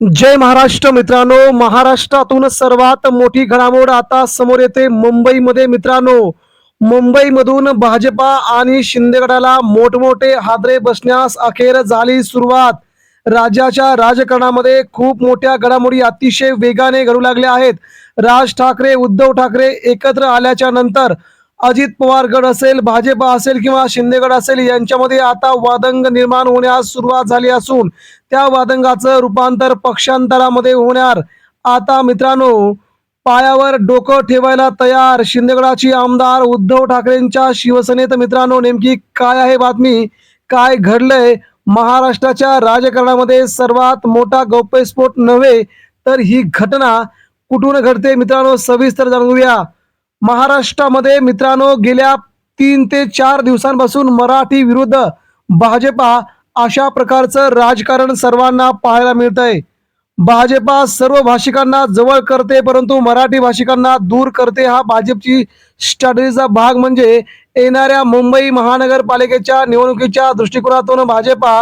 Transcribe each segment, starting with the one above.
जय महाराष्ट्र मित्रांनो. महाराष्ट्रातून सर्वात मोठी घडामोड आता समोर येते मुंबईमध्ये मित्रांनो. मुंबईमधून भाजपा आणि शिंदेगडाला मोठमोठे हादरे बसण्यास अखेर झाली सुरुवात. राज्याच्या राजकारणामध्ये खूप मोठ्या घडामोडी अतिशय वेगाने घडू लागल्या आहेत. राज ठाकरे उद्धव ठाकरे एकत्र आल्याच्यानंतर अजित पवार गड असेल भाजपा असेल किंवा शिंदेगड असेल यांच्यामध्ये आता वादंग निर्माण होण्यास सुरुवात झाली असून त्या वादंगाचं रूपांतर पक्षांतरामध्ये होणार. आता मित्रांनो पायावर डोकं ठेवायला तयार शिंदेगडाची आमदार उद्धव ठाकरेंच्या शिवसेनेत मित्रांनो नेमकी काय आहे बातमी? काय घडलंय? महाराष्ट्राच्या राजकारणामध्ये सर्वात मोठा गौप्यस्फोट नव्हे तर ही घटना कुठून घडते मित्रांनो? सविस्तर जाणून घेऊया. महाराष्ट्रामध्ये मित्रांनो गेल्या तीन ते चार दिवसांपासून मराठी विरुद्ध भाजपा अशा प्रकारचं राजकारण सर्वांना पाहायला मिळत आहे भाजपा सर्व भाषिकांना जवळ करते परंतु मराठी भाषिकांना दूर करते. हा भाजपची स्ट्रॅटजीचा भाग म्हणजे येणाऱ्या मुंबई महानगरपालिकेच्या निवडणुकीच्या दृष्टिकोनातून भाजपा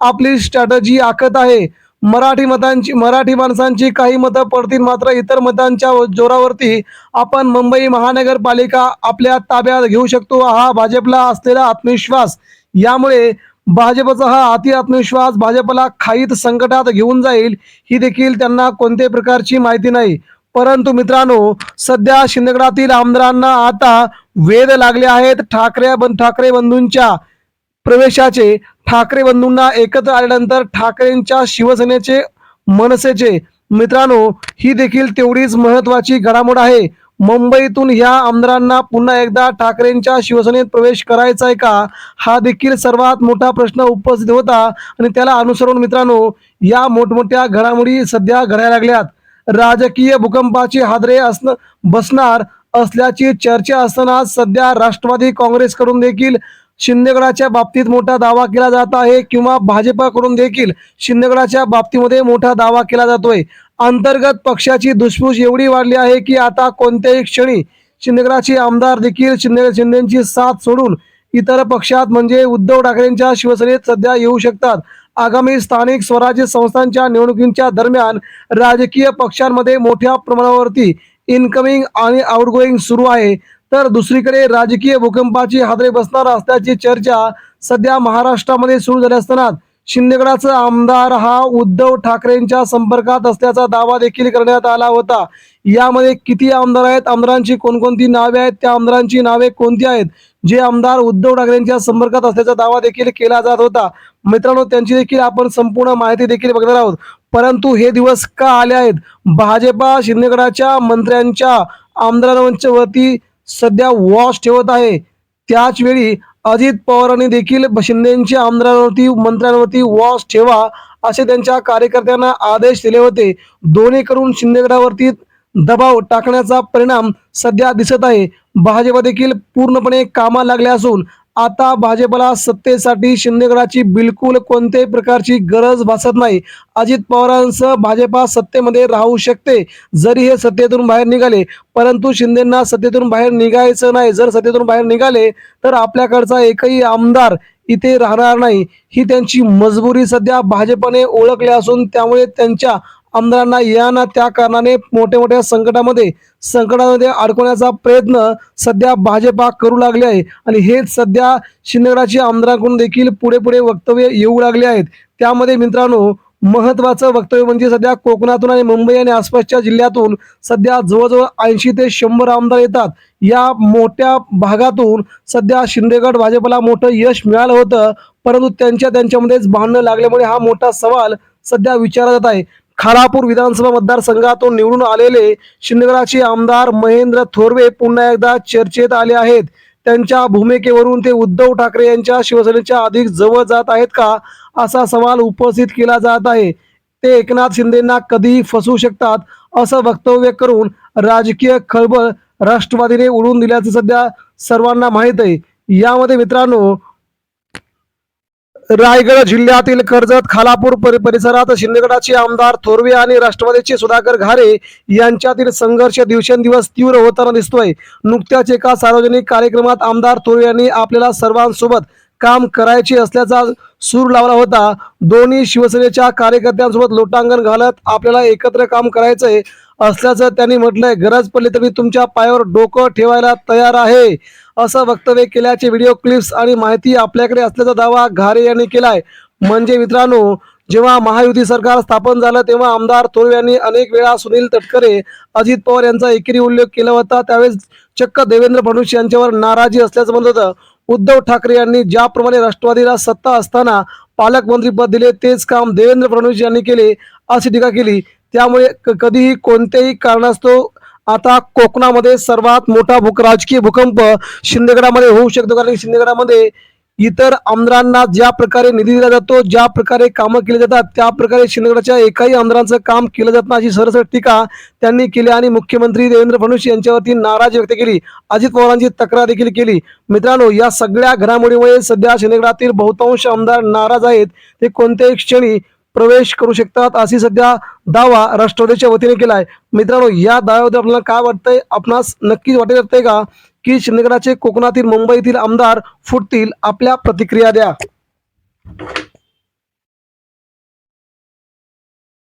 आपली स्ट्रॅटजी आखत आहे. मराठी मतांची मराठी माणसांची काही मतं पडतील मात्र इतर मतांच्या जोरावरती आपण मुंबई महानगरपालिका आपल्या ताब्यात घेऊ शकतो. हा भाजपला असलेला आत्मविश्वास. यामुळे भाजपचा हा अति आत्मविश्वास भाजपला खाईत संकटात घेऊन जाईल ही देखील त्यांना कोणत्याही प्रकारची माहिती नाही. परंतु मित्रांनो सध्या शिंदगडातील आमदारांना आता वेध लागले आहेत. ठाकरे बं- ठाकरे बंधूंच्या प्रवेशाचे ठाकरे बंधूंना एकत्र आल्यानंतर ठाकरेंच्या शिवसेनेचे मनसेचे. मित्रांनो ही देखील तेवढीच महत्वाची घडामोड आहे. मुंबईतून ह्या आमदारांना पुन्हा एकदा ठाकरेंच्या शिवसेनेत प्रवेश करायचा आहे का? हा देखील सर्वात मोठा प्रश्न उपस्थित होता आणि त्याला अनुसरून मित्रांनो या मोठमोठ्या घडामोडी सध्या घडायला लागल्यात. राजकीय भूकंपाची हादरे असणं बसणार असल्याची चर्चा असताना सध्या राष्ट्रवादी काँग्रेसकडून देखील शिंदेगडाच्या बाबतीत मोठा दावा केला जात आहे किंवा भाजपाकडून देखील शिंदेगडाच्या बाबतीमध्ये मोठा दावा केला जातोय. अंतर्गत पक्षाची दुसफूस एवढी वाढली आहे की आता कोणत्याही क्षणी शिंदेगडाचे आमदार देखील शिंदे शिंदेची साथ सोडून इतर पक्षात म्हणजे उद्धव ठाकरेंच्या शिवसेनेत सध्या येऊ शकतात. आगामी स्थानिक स्वराज्य संस्थांच्या निवडणुकींच्या दरम्यान राजकीय पक्षांमध्ये मोठ्या प्रमाणावरती इनकमिंग आणि आउटगोईंग सुरू आहे. तर दुसरीकडे राजकीय भूकंपाची हादरे बसणार असल्याची चर्चा सध्या महाराष्ट्रामध्ये सुरू झाली असताना शिंदेगडाचा आमदार हा उद्धव ठाकरेंच्या संपर्कात असल्याचा दावा देखील करण्यात आला होता. यामध्ये किती आमदार आहेत? आमदारांची कोणकोणती नावे आहेत? त्या आमदारांची नावे कोणती आहेत? जे आमदार उद्धव ठाकरेंच्या संपर्कात असल्याचा दावा देखील केला जात होता. मित्रांनो त्यांची देखील आपण संपूर्ण माहिती देखील बघणार आहोत. परंतु हे दिवस का आले आहेत? भाजपा शिंदेगडाच्या मंत्र्यांच्या आमदारांच्या वरती सध्या वॉश ठेवत आहे. त्याच वेळी अजित पवारांनी देखील शिंदेच्या आमदारांवरती मंत्र्यांवरती वॉश ठेवा असे त्यांच्या कार्यकर्त्यांना आदेश दिले होते. दोन्हीकडून शिंदेगडावरती दबाव टाकण्याचा परिणाम सध्या दिसत आहे. भाजपा देखील पूर्णपणे कामा लागले असून आता भाजपला सत्तेसाठी शिंदेगडाची बिलकुल कोणत्याही प्रकारची गरज भासत नाही. अजित पवारांसह भाजपा सत्तेमध्ये राहू शकते. जरी हे सत्तेतून बाहेर निघाले परंतु शिंदेना सत्तेतून बाहेर निघायचं नाही. जर सत्तेतून बाहेर निघाले तर आपल्याकडचा एकही आमदार इथे राहणार नाही. ही त्यांची मजबुरी सध्या भाजपने ओळखली असून त्यामुळे त्यांच्या आमदारांना या ना त्या कारणाने मोठ्या मोठ्या संकटामध्ये संकटामध्ये अडकवण्याचा प्रयत्न सध्या भाजपा करू लागले आहे. आणि हेच सध्या शिंदेगडाच्या आमदारांकडून देखील पुढे पुढे वक्तव्य येऊ लागले आहेत. त्यामध्ये मित्रांनो महत्वाचं वक्तव्य म्हणजे सध्या कोकणातून आणि मुंबई आणि आसपासच्या जिल्ह्यातून सध्या जवळजवळ ऐंशी ते शंभर आमदार येतात. या मोठ्या भागातून सध्या शिंदेगड भाजपला मोठं यश मिळालं होतं. परंतु त्यांच्या त्यांच्यामध्येच भांडणं लागल्यामुळे हा मोठा सवाल सध्या विचारला जात आहे. खालापूर विधानसभा मतदारसंघातून निवडून आलेले श्रीनगराचे आमदार महेंद्र थोरवे पुन्हा एकदा चर्चेत आले आहेत. त्यांच्या भूमिकेवरून ते उद्धव ठाकरे यांच्या शिवसेनेच्या अधिक जवळ जात आहेत का? असा सवाल उपस्थित केला जात आहे. ते एकनाथ शिंदेना कधीही फसवू शकतात असं वक्तव्य करून राजकीय खळबळ राष्ट्रवादीने उडवून दिल्याचं सध्या सर्वांना माहीत आहे. यामध्ये मित्रांनो रायगड जिल्ह्यातील कर्जत खालापूर परि- परिसरात शिंदेगडाचे आमदार थोरवे आणि राष्ट्रवादीचे सुधाकर घारे यांच्यातील संघर्ष दिवसेंदिवस तीव्र होताना दिसतोय. नुकत्याच एका सार्वजनिक कार्यक्रमात आमदार थोरवे यांनी आपल्याला सर्वांसोबत काम करायचे असल्याचा सूर लावला होता. दोन्ही शिवसेनेच्या कार्यकर्त्यांसोबत लोटांगण घालत आपल्याला एकत्र काम करायचंय. असल्याचं त्यांनी म्हटलंय. गरज पडली तर मी तुमच्या पायावर डोकं ठेवायला तयार आहे असं वक्तव्य केल्याचे व्हिडिओ क्लिप्स आणि माहिती आपल्याकडे असल्याचा दावा घारे यांनी केलाय. म्हणजे मित्रांनो जेव्हा महायुती सरकार स्थापन झालं तेव्हा आमदार थोरवे यांनी अनेक वेळा सुनील तटकरे अजित पवार यांचा एकेरी उल्लेख केला होता. त्यावेळेस चक्क देवेंद्र फडणवीस यांच्यावर नाराजी असल्याचं म्हणत होतं. उद्धव ठाकरे यांनी ज्याप्रमाणे राष्ट्रवादीला सत्ता असताना पालकमंत्रीपद दिले तेच काम देवेंद्र फडणवीस यांनी केले अशी टीका केली. त्यामुळे क- कधीही कोणत्याही कारणास्तव आता कोकणामध्ये सर्वात मोठा भूक राजकीय भूकंप शिंदेगडामध्ये होऊ शकतो. कारण शिंदेगडामध्ये इतर आमदारांना ज्या प्रकारे निधी दिला जातो ज्या प्रकारे कामं केली जातात त्या प्रकारे शिंदेगडाच्या एकाही आमदारांचं काम केलं जात नाही अशी सरसर टीका त्यांनी केली आणि मुख्यमंत्री देवेंद्र फडणवीस यांच्यावरती नाराजी व्यक्त केली. अजित पवारांची तक्रार देखील केली. मित्रांनो या सगळ्या घडामोडीमुळे सध्या शिंदेगडातील बहुतांश आमदार नाराज आहेत. ते कोणत्याही क्षणी प्रवेश करू शकतात. अशी सध्या दावा राष्ट्रवादीच्या वतीने केलाय. मित्रांनो या दाव्याबद्दल आपल्याला काय वाटतंय? आपणास नक्कीच वाटेल वाटतंय का? की शिंदेगडाचे कोकणातील मुंबईतील आमदार फुटतील आपल्या प्रतिक्रिया द्या.